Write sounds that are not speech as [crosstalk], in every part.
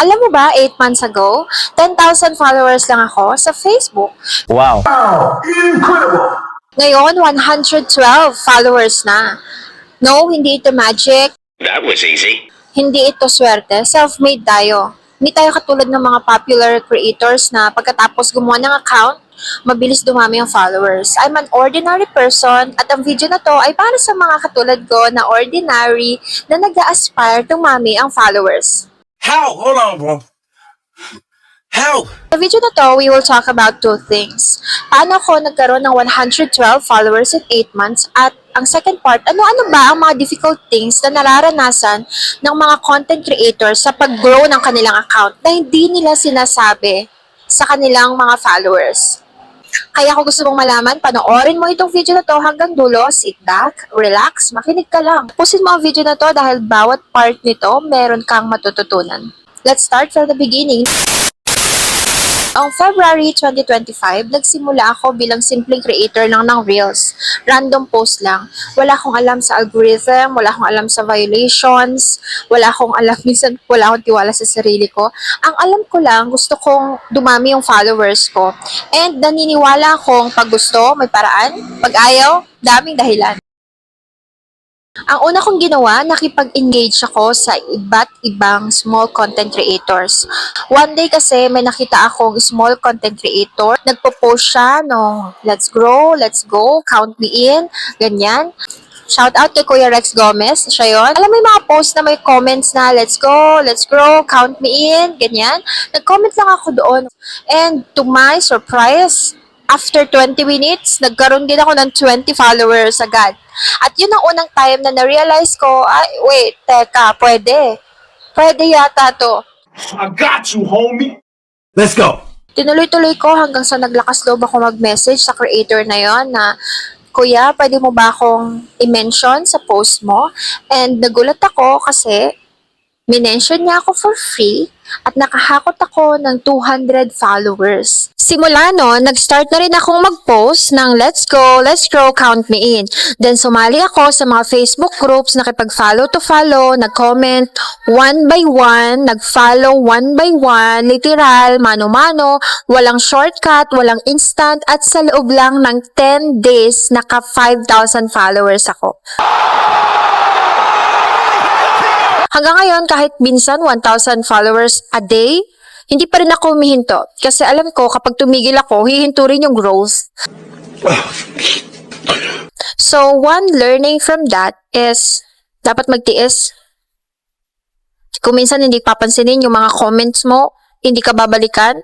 Alam mo ba, 8 months ago, 10,000 followers lang ako sa Facebook. Wow. Ngayon, 112 followers na. No, hindi ito magic. That was easy. Hindi ito swerte. Self-made tayo. Hindi tayo katulad ng mga popular creators na pagkatapos gumawa ng account, mabilis dumami ang followers. I'm an ordinary person at ang video na to ay para sa mga katulad ko na ordinary na nag aspire dumami ang followers. How? Hold on, bro. How? Sa video na to, we will talk about two things. Paano ako nagkaroon ng 112 followers in 8 months at ang second part, ano-ano ba ang mga difficult things na nararanasan ng mga content creators sa pag-grow ng kanilang account na hindi nila sinasabi sa kanilang mga followers. Kaya kung gusto mong malaman, panoorin mo itong video na to hanggang dulo, sit back, relax, makinig ka lang. Pusin mo ang video na to dahil bawat part nito meron kang matututunan. Let's start from the beginning. Ang February 2025, nagsimula ako bilang simpleng creator lang ng Reels. Random post lang. Wala akong alam sa algorithm, wala akong alam sa violations, wala akong alam, [laughs] minsan wala akong tiwala sa sarili ko. Ang alam ko lang, gusto kong dumami yung followers ko. And naniniwala akong pag gusto, may paraan. Pag ayaw, daming dahilan. Ang una kong ginawa, nakipag-engage ako sa iba't ibang small content creators. One day kasi may nakita akong small content creator. Nagpo-post siya nung let's grow, let's go, count me in, ganyan. Shout out kay Kuya Rex Gomez, siya yon. Alam mo yung mga post na may comments na let's go, let's grow, count me in, ganyan. Nag-comment lang ako doon. And to my surprise, after 20 minutes, nagkaroon din ako ng 20 followers agad. At yun ang unang time na na-realize ko, ay, wait, teka, pwede. Pwede yata to. I got you, homie. Let's go. Tinuloy-tuloy ko hanggang sa naglakas loob ako mag-message sa creator na yon na, Kuya, pwede mo ba akong i-mention sa post mo? And nagulat ako kasi minention niya ako for free at nakahakot ako ng 200 followers. Simula no, nag-start na rin akong mag-post ng Let's Go, Let's Grow, Count Me In. Then sumali ako sa mga Facebook groups, nakipag-follow to follow, nag-comment one by one, nag-follow one by one, literal, mano-mano, walang shortcut, walang instant, at sa loob lang ng 10 days, naka 5,000 followers ako. Hanggang ngayon, kahit minsan 1,000 followers a day, hindi pa rin ako humihinto. Kasi alam ko, kapag tumigil ako, hihinto rin yung growth. So, one learning from that is, dapat magtiis. Kung minsan hindi papansinin yung mga comments mo, hindi ka babalikan.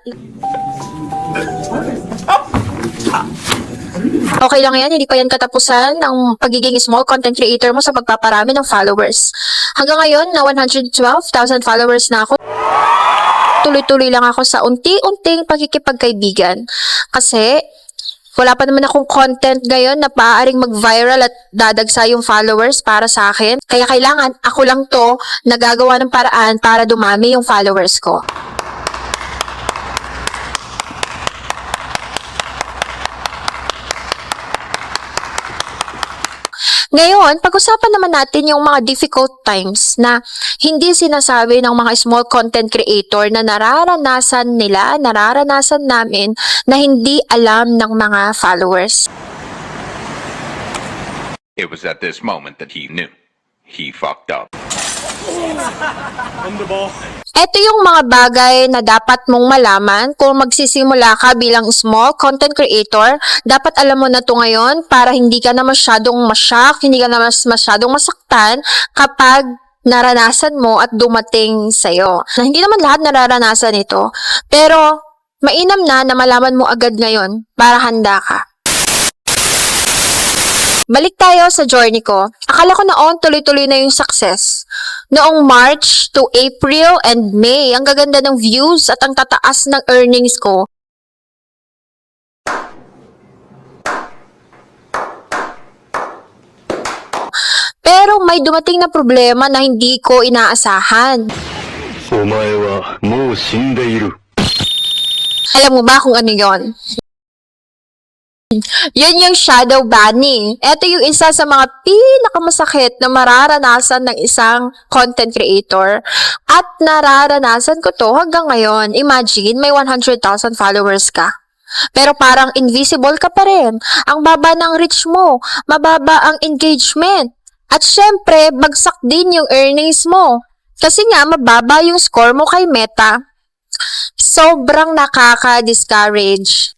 Okay lang yan, hindi pa yan katapusan ng pagiging small content creator mo sa pagpaparami ng followers. Hanggang ngayon, na 112,000 followers na ako, tuloy-tuloy lang ako sa unti-unting pagkikipagkaibigan. Kasi, wala pa naman akong content ngayon na paaaring mag-viral at dadagsa yung followers para sa akin. Kaya kailangan ako lang to nagagawa ng paraan para dumami yung followers ko. Ngayon, pag-usapan naman natin yung mga difficult times na hindi sinasabi ng mga small content creator na nararanasan nila, nararanasan namin na hindi alam ng mga followers. It was at this moment that he knew. He fucked up. Ito yung mga bagay na dapat mong malaman kung magsisimula ka bilang small content creator. Dapat alam mo na to ngayon para hindi ka na masyadong masyak, hindi ka na mas masyadong masaktan kapag naranasan mo at dumating sa'yo. Na hindi naman lahat nararanasan ito, pero mainam na na malaman mo agad ngayon para handa ka. Balik tayo sa journey ko. Akala ko noon tuloy-tuloy na yung success. Noong March to April and May, ang gaganda ng views at ang tataas ng earnings ko. Pero may dumating na problema na hindi ko inaasahan. Omae wa mou shindeiru. Alam mo ba kung ano yon? Yun yung shadow banning. Ito yung isa sa mga pinakamasakit na mararanasan ng isang content creator. At nararanasan ko to hanggang ngayon. Imagine, may 100,000 followers ka. Pero parang invisible ka pa rin. Ang baba ng reach mo, mababa ang engagement. At syempre, bagsak din yung earnings mo. Kasi nga, mababa yung score mo kay Meta. Sobrang nakaka-discourage.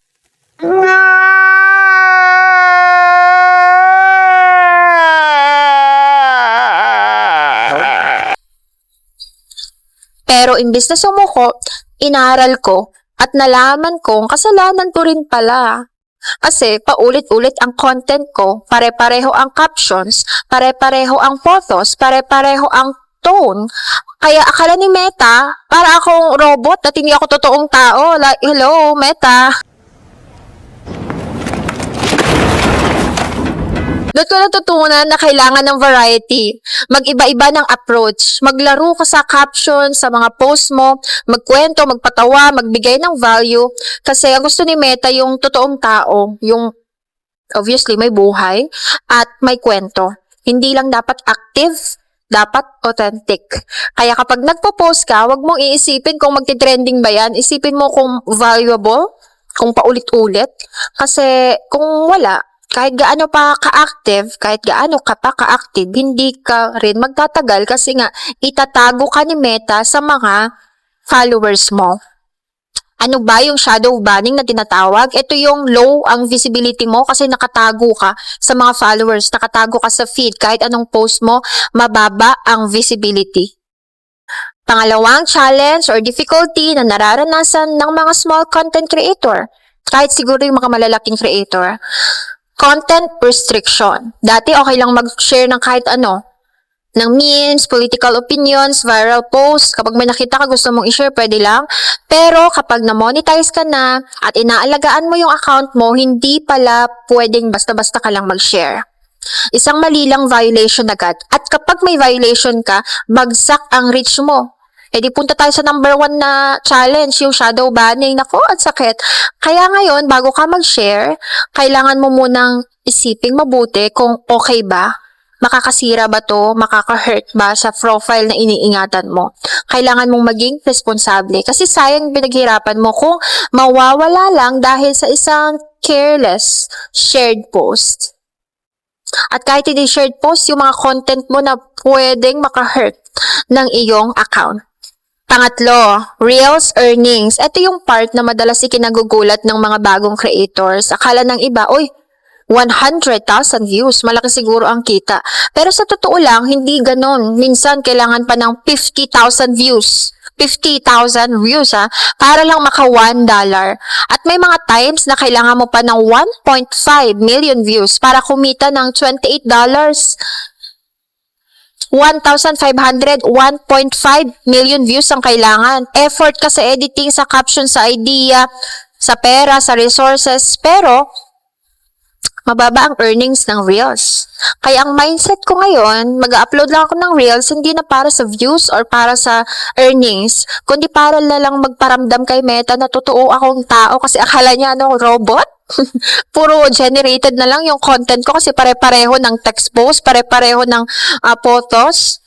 Pero imbis na sumuko, inaral ko at nalaman kong kasalanan ko rin pala. Kasi paulit-ulit ang content ko, pare-pareho ang captions, pare-pareho ang photos, pare-pareho ang tone. Kaya akala ni Meta, para akong robot at hindi ako totoong tao. Like, hello, Meta. Doon ko natutunan na kailangan ng variety. Mag-iba-iba ng approach. Maglaro ka sa caption, sa mga post mo, magkwento, magpatawa, magbigay ng value. Kasi ang gusto ni Meta yung totoong tao, yung obviously may buhay at may kwento. Hindi lang dapat active, dapat authentic. Kaya kapag nagpo-post ka, wag mong iisipin kung magti-trending ba yan. Isipin mo kung valuable, kung paulit-ulit. Kasi kung wala, kahit gaano pa ka-active, kahit gaano ka pa ka-active, hindi ka rin magtatagal kasi nga itatago ka ni Meta sa mga followers mo. Ano ba yung shadow banning na tinatawag? Ito yung low ang visibility mo kasi nakatago ka sa mga followers, nakatago ka sa feed. Kahit anong post mo, mababa ang visibility. Pangalawang challenge or difficulty na nararanasan ng mga small content creator, kahit siguro yung mga malalaking creator, content restriction. Dati okay lang mag-share ng kahit ano, ng memes, political opinions, viral posts. Kapag may nakita ka gusto mong i-share, pwede lang. Pero kapag na-monetize ka na at inaalagaan mo yung account mo, hindi pala pwedeng basta-basta ka lang mag-share. Isang mali lang violation agad. At kapag may violation ka, bagsak ang reach mo. E di punta tayo sa number one na challenge, yung shadow banning. Nako, at sakit. Kaya ngayon, bago ka mag-share, kailangan mo munang isiping mabuti kung okay ba makakasira ba to, makaka-hurt ba sa profile na iniingatan mo. Kailangan mong maging responsable kasi sayang pinaghirapan mo kung mawawala lang dahil sa isang careless shared post. At kahit hindi shared post, yung mga content mo na pwedeng maka-hurt ng iyong account. Pangatlo, Reels earnings. Ito yung part na madalas ikinagugulat ng mga bagong creators. Akala ng iba, oy, 100,000 views, malaki siguro ang kita. Pero sa totoo lang, hindi ganon. Minsan, kailangan pa ng 50,000 views. 50,000 views ha, para lang maka 1 dollar. At may mga times na kailangan mo pa ng 1.5 million views para kumita ng 28 dollars. 1,500, 1.5 million views ang kailangan. Effort ka sa editing, sa caption, sa idea, sa pera, sa resources. Pero, mababa ang earnings ng Reels. Kaya ang mindset ko ngayon, mag-upload lang ako ng Reels, hindi na para sa views or para sa earnings, kundi para na lang magparamdam kay Meta na totoo akong tao kasi akala niya ano, robot? [laughs] Puro generated na lang yung content ko kasi pare-pareho ng text post, pare-pareho ng ah, photos.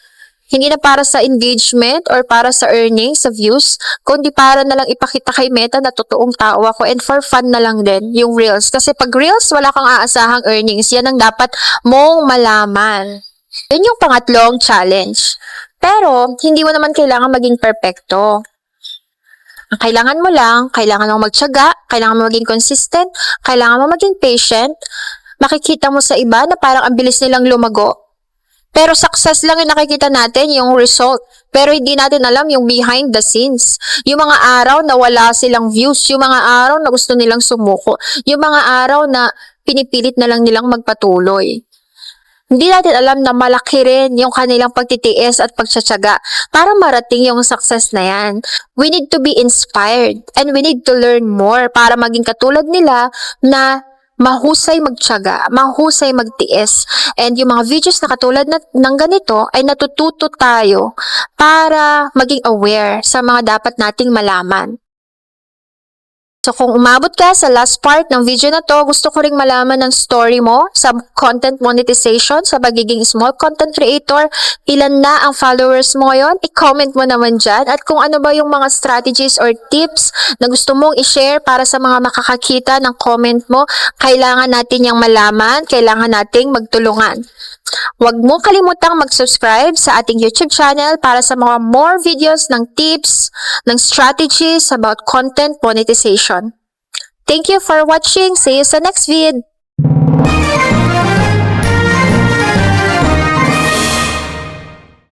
Hindi na para sa engagement or para sa earnings, sa views, kundi para na lang ipakita kay Meta na totoong tao ako and for fun na lang din yung Reels. Kasi pag Reels, wala kang aasahang earnings. Yan ang dapat mong malaman. Yun yung pangatlong challenge. Pero, hindi mo naman kailangan maging perfecto. Ang kailangan mo lang, kailangan mo magtyaga, kailangan mo maging consistent, kailangan mo maging patient, makikita mo sa iba na parang ang bilis nilang lumago, pero success lang yung nakikita natin, yung result. Pero hindi natin alam yung behind the scenes. Yung mga araw na wala silang views, yung mga araw na gusto nilang sumuko, yung mga araw na pinipilit na lang nilang magpatuloy. Hindi natin alam na malaki rin yung kanilang pagtitiis at pagtsatsaga para marating yung success na yan. We need to be inspired and we need to learn more para maging katulad nila na mahusay magtyaga, mahusay magtiis. And yung mga videos na katulad na, ng ganito ay natututo tayo para maging aware sa mga dapat nating malaman. So kung umabot ka sa last part ng video na to, gusto ko ring malaman ng story mo sa content monetization, sa pagiging small content creator, ilan na ang followers mo ngayon, i-comment mo naman dyan. At kung ano ba yung mga strategies or tips na gusto mong i-share para sa mga makakakita ng comment mo, kailangan natin yung malaman, kailangan nating magtulungan. Huwag mo kalimutang mag-subscribe sa ating YouTube channel para sa mga more videos ng tips, ng strategies about content monetization. Thank you for watching. See you sa next vid.